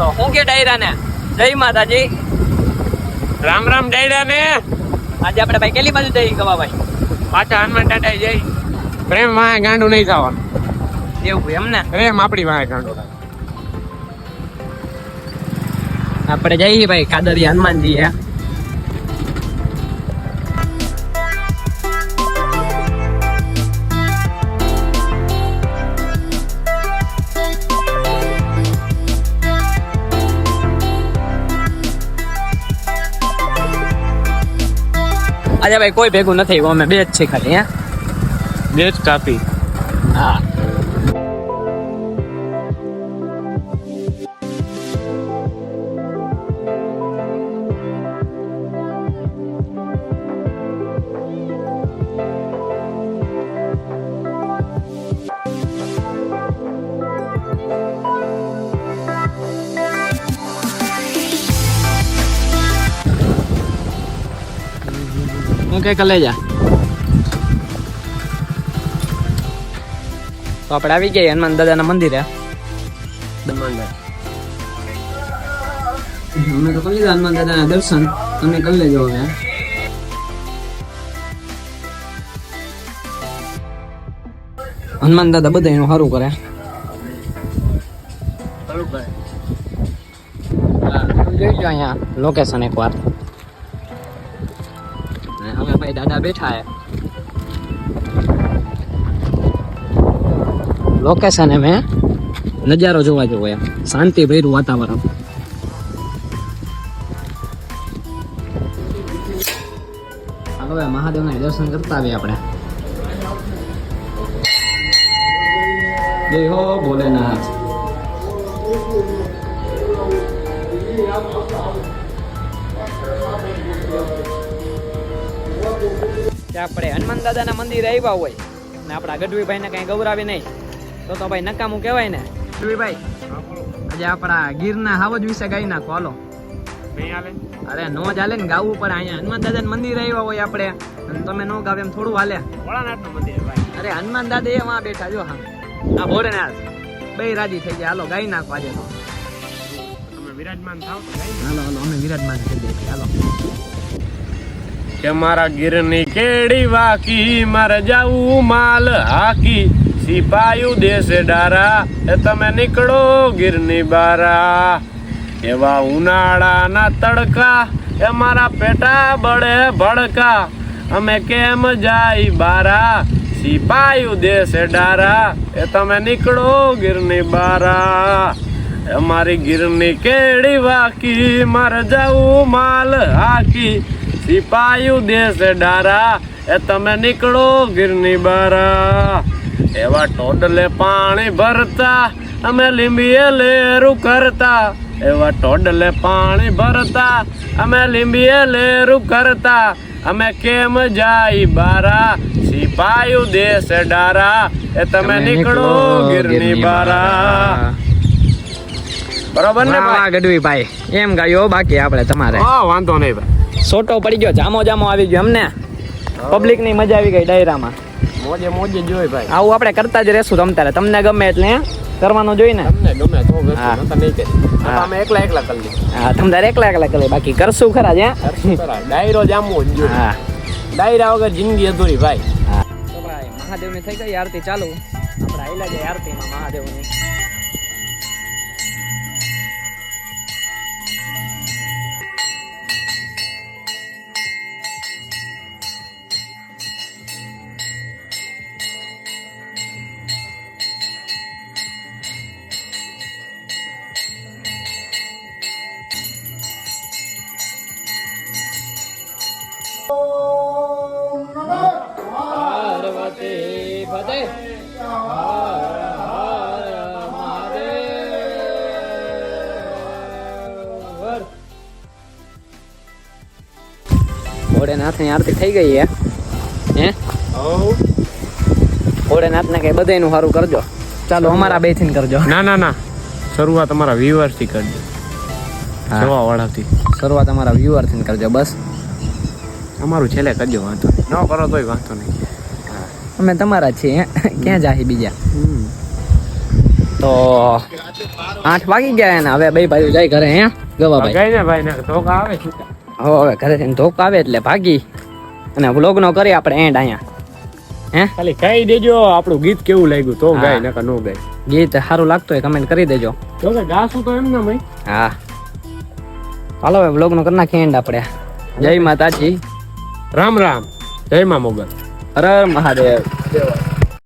તો હું કે ડાયરા ને જય માતાજી. રામ રામ ડાયરા ને આજે આપણે ભાઈ કેટલી બાજુ જઈ ગવા ભાઈ? પાછા હનુમાન ટાટા જઈ. પ્રેમ વાય ગાંડું નહીં થવાનું. એવું એમ ને? પ્રેમ આપણી વાય ગાંડું આપણે જઈએ ભાઈ કાદરી હનુમાનજી હે આજે ભાઈ કોઈ ભેગું નથી અમે બે જ છે ખાલી હે? જ કાપી. હા. હું કે તો આપણે આવી ગયા હનુમાન દાદાના મંદિરે અમે તો કરી લીધા હનુમાન દાદાના દર્શન તમે કરી લેજો હવે હનુમાન દાદા બધા એનું સારું કરે જોઈજો અહીંયા લોકેશન એકવાર દાદા બેઠા લોકેશન એમ હે. નજારો જોવા જેવો એમ. શાંતિ ભર્યું વાતાવરણ હવે મહાદેવના દર્શન કરતા આવીએ આપણે. જય હો ભોલેનાથ. આપણે હનુમાન દાદાના મંદિર આવ્યા હોય ને આપણા ગઢવીભાઈને કઈ ગૌરાવી નહીં તો તો ભાઈ નકામું કહેવાય ને. ગઢવીભાઈ આજે આપણા ગીરના હાવજ વિશે ગાઈ નાખો હાલો. અરે નો ચાલે ને ગાવું પડે અહીંયા. હનુમાન દાદાના મંદિર આવ્યા હોય આપણે અને તમે નો ગાવ એમ થોડું હાલે. ભોળાનાથનું મંદિર ભાઈ. અરે હનુમાન દાદા એ વાં બેઠા જો હા. આ ભોળેનાથ બે રાજી થઈ ગયા. હાલો ગાઈ નાખો આજે હાલો હાલો અમે વિરાજમાન થઈ દઈએ હાલો. કે મારા ગીરની કેડી વાકી, મારે જાવું માલ હાકી. સિપાયું દેશે ડારા, એ તમે નીકળો ગીરની બારા. એવા ઉનાળાના તડકા, એ મારા પેટા બળે ભડકા. અમે કેમ જાય બારા? સિપાયું દેશે ડારા, એ તમે નીકળો ગીરની બારા. એ મારી ગીરની કેડી વાકી, મારે જાવું માલ હાકી. સિપાયું દેશે ડારા. એ તમે નીકળો ગીરની બારા. એવા ટોડલે પાણી ભરતા અમે લીંબીએ લેરું કરતા. એવા ટોડલે પાણી ભરતા અમે લીંબીએ લેરું કરતા. અમે કેમ જાય બારા? સિપાયું દેશ ડારા. એ તમે નીકળો ગીરની બારા. બરોબર ને ગઢવી ભાઈ. એમ ગાયો બાકી આપણે તમારે. હા વાંધો નહીં ભાઈ. સોટો પડી ગયો જામો જામો આવી ગયો અમને. પબ્લિકની મજા આવી ગઈ ડાયરામાં. મોજે મોજે જોઈ ભાઈ. આવું આપણે કરતા જ રહેશું તમતારે તમને ગમે એટલે કરવાનું જોઈ ને? તમને ગમે તો. અમે એકલા એકલા કરી હા તમ એકલા એકલા કરે બાકી કરશું ખરા જ. ડાયરો જામવો જ જોઈએ હા. ડાયરા વગર જિંદગી અધૂરી ભાઈ. તો ભાઈ મહાદેવની થઈ ગઈ આરતી ચાલુ. આપણે આયલા જાય આરતીમાં મહાદેવની. ભોળેનાથની આરતી થઈ ગઈ હે. હે? ભોળેનાથને કઈ બધાયનું સારું કરજો. ચાલો અમારા બેથી કરજો. ના ના ના. શરૂઆત અમારા વ્યુઅર્સથી કરજો. હા. વાળાથી શરૂઆત અમારા વ્યુઅરથી કરજો બસ. અમારું છેલ્લે કરજો વાંધો નહીં. ન કરો તોય વાંધો નહીં. અમે તમારા છીએ. ક્યાં જાહી બીજા? તો આઠ વાગી ગયા ને હવે બે ભાઈઓ જાય ઘરે હે? ગવાભાઈ જાય ને ભાઈ ને ધોકા આવે છૂટા હવે ઘરે થઈને ધોક આવે એટલે ભાગી. અને વ્લોગ નો કરી આપણે એન્ડ અહીંયા. હે? ખાલી કહી દેજો આપણું ગીત કેવું લાગ્યું તો હા. ગાય નકર નો ગાય. ગીત સારું લાગતું હોય કમેન્ટ કરી દેજો. તો કે ગાશું તો એમ ના ભાઈ હા. હાલો હવે વ્લોગ નો કરી નાખીએ એન્ડ આપણે. જય માતાજી. રામ રામ. જય મા મોગલ. હર મહાદેવ.